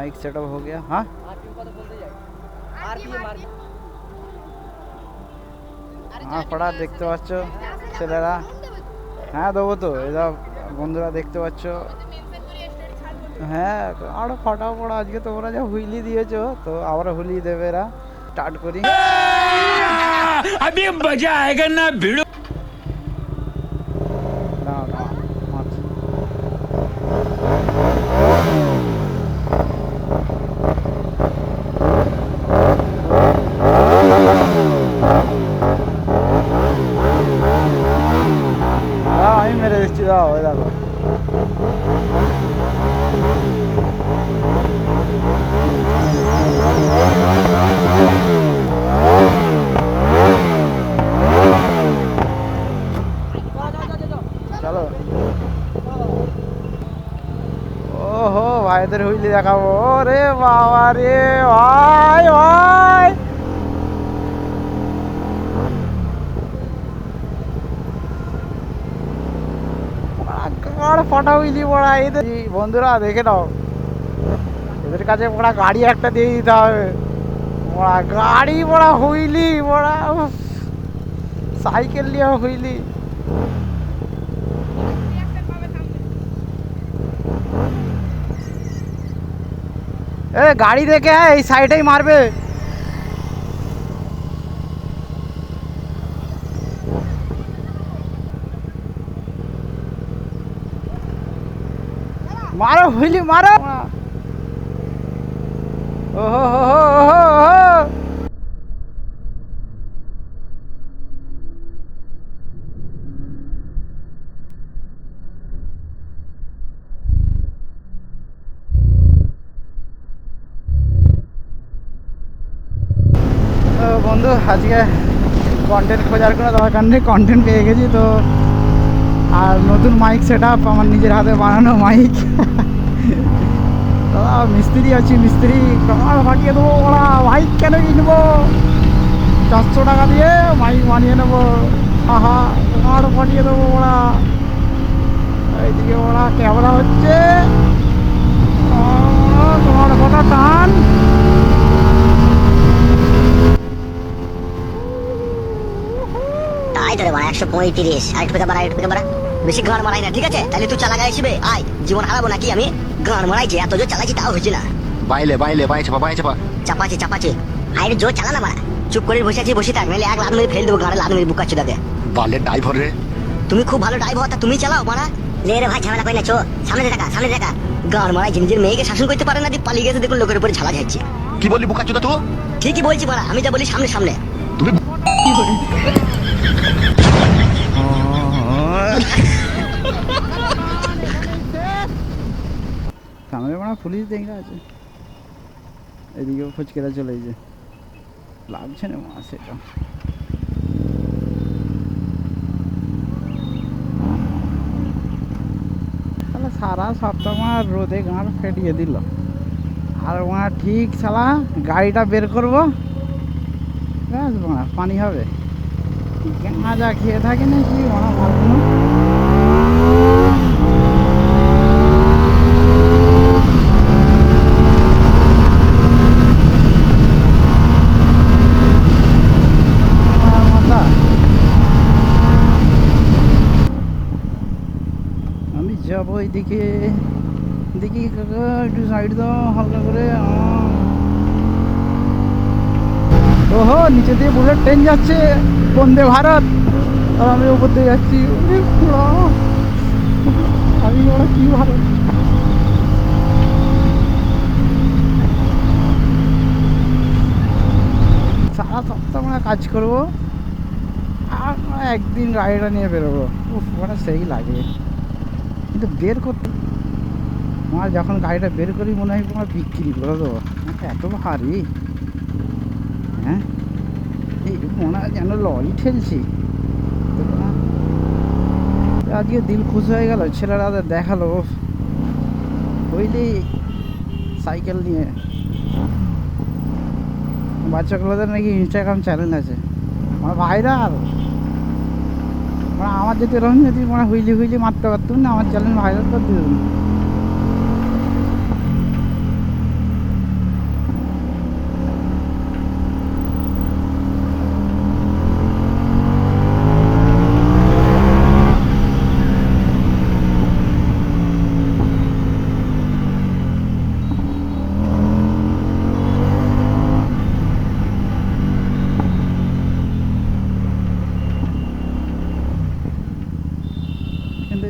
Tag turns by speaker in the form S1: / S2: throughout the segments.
S1: Set हो गया हाँ হ্যাঁ পড়া দেখতে পাচ্ছ ছেলেরা হ্যাঁ দেবো তো এরা বন্ধুরা দেখতে পাচ্ছ হ্যাঁ আরো ফটা পড়া আজকে তোমরা যা হুইলি দিয়েছো তো আবার হুইলি দেবে এরা স্টার্ট করি
S2: अभी मजा आएगा ना भिड़ो
S1: ভাইদের হুইলি দেখাবো। রে বাবা রে ভাই ভাই ফাটা হুইলি পড়া এদের বন্ধুরা, দেখে নাও। এদের কাছে পড়া গাড়ি একটা দিয়ে দিতে হবে। পড়া গাড়ি পড়া হুইলি পড়া সাইকেল নিয়ে হুইলি। এ গাড়ি দেখে আয়, এই সাইডেই মারবে মারো হুইলি মারো ওহো হো হো হো হো তো বন্ধু, আজকে কন্টেন্ট খোঁজার কোনো দরকার নেই কন্টেন্ট পেয়ে গেছি তো। আর নতুন মাইক সেট আপ আমার নিজের হাতে বানানো মাইক দাদা, মিস্ত্রি আছি, মিস্ত্রি। কামার ফাটিয়ে দেবো ওরা মাইক কেন কিনবো? চারশো টাকা দিয়ে মাইক বানিয়ে নেব। আহা কামার ফাটিয়ে দেবো ওরা। এইদিকে ওরা ক্যামেরা হচ্ছে। তোমার কথা টান।
S3: তাই তো রে বাড়া একশো পঁয়ত্রিশ। আর একটু বাড়া একটু বাড়া বেশি গান মারাই না ঠিক আছে? তাহলে তুই চালা আসবে আয় জীবন হারাবো নাকি আমি? গান মারাইছি এত জোর চালাইছি তাও হয়েছে না।
S4: বাইলে বাইলে বাই চাপা বাই চাপা।
S3: চাপাচ্ছে চাপাচ্ছে। আরে জোর চালা না বাড়া চুপ করে বসে আছি বসে থাক নাহলে এক লাভ মেরে ফেল দেবো গাড়ি লাভ মেরে বুকা চুদাকে
S4: বালে ড্রাইভার রে।
S3: তুমি খুব ভালো ড্রাইভার তা তুমি চালাও মারা লে রে ভাই ঝামেলা করি না চো। সামনে দেখা সামনে দেখা। গান মারাই নিজের মেয়েকে শাসন করতে পারে না দিয়ে পালিয়ে গেছে দেখুন লোকের উপরে ঝালা যাচ্ছে
S4: কি বললি বোকা চোদা তো
S3: ঠিকই বলছি মারা আমি যা বলি সামনে সামনে।
S4: তুমি
S1: সামনে মানে পুলিশ দেখে আছে। এদিকেও ফুচকেরা চলে যে লাগছে না মা সেটা। সারা সপ্তাহ আমার রোদে গাঁড় ফেটিয়ে দিল। আর ওনার ঠিক সালা গাড়িটা বের করব। ব্যাস পানি হবে। গাঁজা খেয়ে থাকে না আমার মাথা আমি যাব এদিকে দেখি কাকা একটু সাইড দাও, হালকা করে। আহ। নিচে দিয়ে বুলেট ট্রেন যাচ্ছে। বন্দে ভারত। আর আমি উপর দিয়ে যাচ্ছি। আমি ওরা কি ভারত? সারা সপ্তাহ মানে কাজ করব। আর একদিন গাড়িটা নিয়ে বেরোবো। উফ মানে সেই লাগে। কিন্তু বের করতে আমার যখন গাড়িটা বের করি, মনে হয় তোমার বিক্রি করে দেবো। এত ভারী। হ্যাঁ? মনে যেন লরি ঠেলছি আজকে দিল খুশ হয়ে গেল ছেলেরা দেখাল বুঝলি সাইকেল নিয়ে বাচ্চাগুলোদের নাকি ইনস্টাগ্রাম চ্যানেল আছে আমার ভাইরাল আমার যদি এরকম যদি মানে হুইলি হুইলি মারতে পারতুম না আমার চ্যানেল ভাইরাল করে দিতুম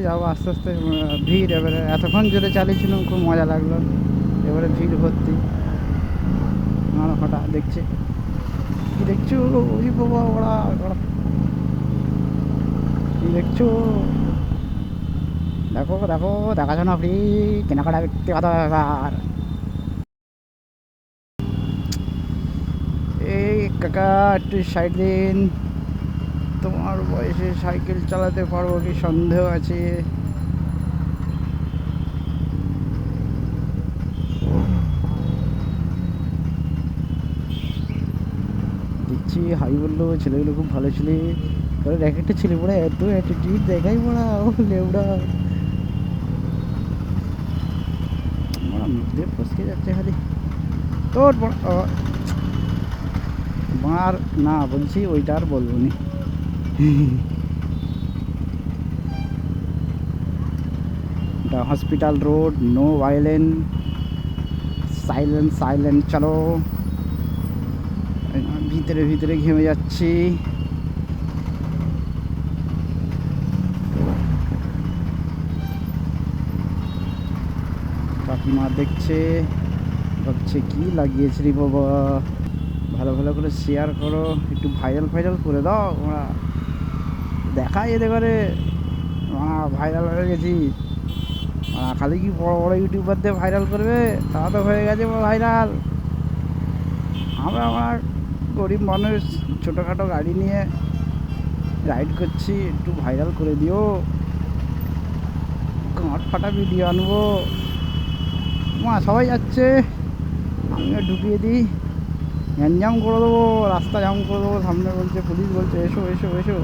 S1: যাব আস্তে আস্তে ভিড় এবারে। এতক্ষণ জোরে চালিয়েছিলাম, খুব মজা লাগল। এবারে ভিড় ভর্তি। আমার হঠাৎ দেখছে। কি দেখছ? ওই বাবা, ওরা ওরা। কি দেখছ? দেখো দেখো, দেখাশোনা ফ্রি কেনাকাটা ব্যক্তিগত ব্যাপার। এই কাকা, একটু সাইড দিন। তোমার বয়সে সাইকেল চালাতে পারব কি? সন্দেহ আছে। দিচ্ছি হাই বলল, ছেলেগুলো খুব ভালো ছেলে। কারণ এক একটা ছেলে পড়া এত অ্যাটিটিউড দেখাই পড়া, ও লেবড়া মুখ দিয়ে ফসকে যাচ্ছে খালি। তোর মার, না বলছি, ওইটা আর বলব নি। Hospital road no violence silent silent চলো। ভিতরে ভিতরে ঘেমে যাচ্ছি। কাকিমা দেখছে, ভাবছে, কি লাগিয়েছে রে বাবা? ভালো ভালো করে শেয়ার করো, একটু ভাইরাল ফাইরাল করে দাও ওরা। দেখা যেতে পারে ভাইরাল হয়ে গেছি। খালি কি বড় বড় ইউটিউবারদের ভাইরাল করবে? তা তো হয়ে গেছে ভাইরাল আমরা, আমার গরিব মানুষ, ছোটোখাটো গাড়ি নিয়ে রাইড করছি, একটু ভাইরাল করে দিও। গাঁট ফাটা ভিডিও আনব। মা, সবাই যাচ্ছে। আমিও ঢুকিয়ে দিই। গ্যাঞ্জাম করে দেবো, রাস্তা জাম করে দেবো, সামনে বলছে পুলিশ বলছে, এসো এসো এসো।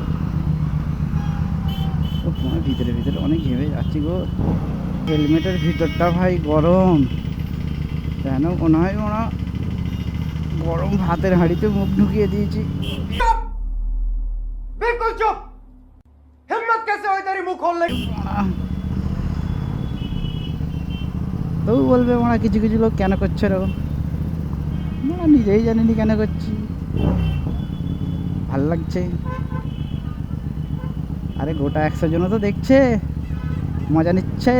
S1: তোমার ভিতরে ভিতরে অনেক ঘেমে যাচ্ছি গো। হেলমেটের ভিতরটা ভাই গরম। কেন? মনে হয় ওরা গরম হাতের হাঁড়িতে মুখ ঢুকিয়ে দিয়েছি।
S2: বিলকুল চুপ! হিম্মত কেসে ওই তারি মুখ
S1: খোললে। তবু বলবে ওরা কিছু কিছু লোক কেন করছে রো মারা নিজেই জানিনি কেন করছি। ভালো লাগছে। আরে গোটা একশো জনও তো দেখছে। মজা নিচ্ছে।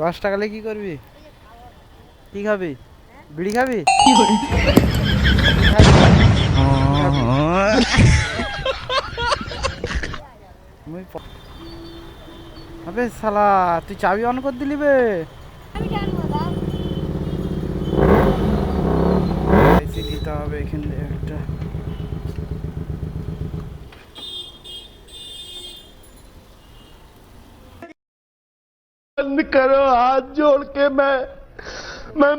S1: দশ টাকালে কি করবি? কি খাবি? বিড়ি খাবি? আবে শালা তুই চাবি অন করে দিলি বে। নিতে হবে এখানে একটা
S4: बंद करो हाथ जोड़ के मैं मैं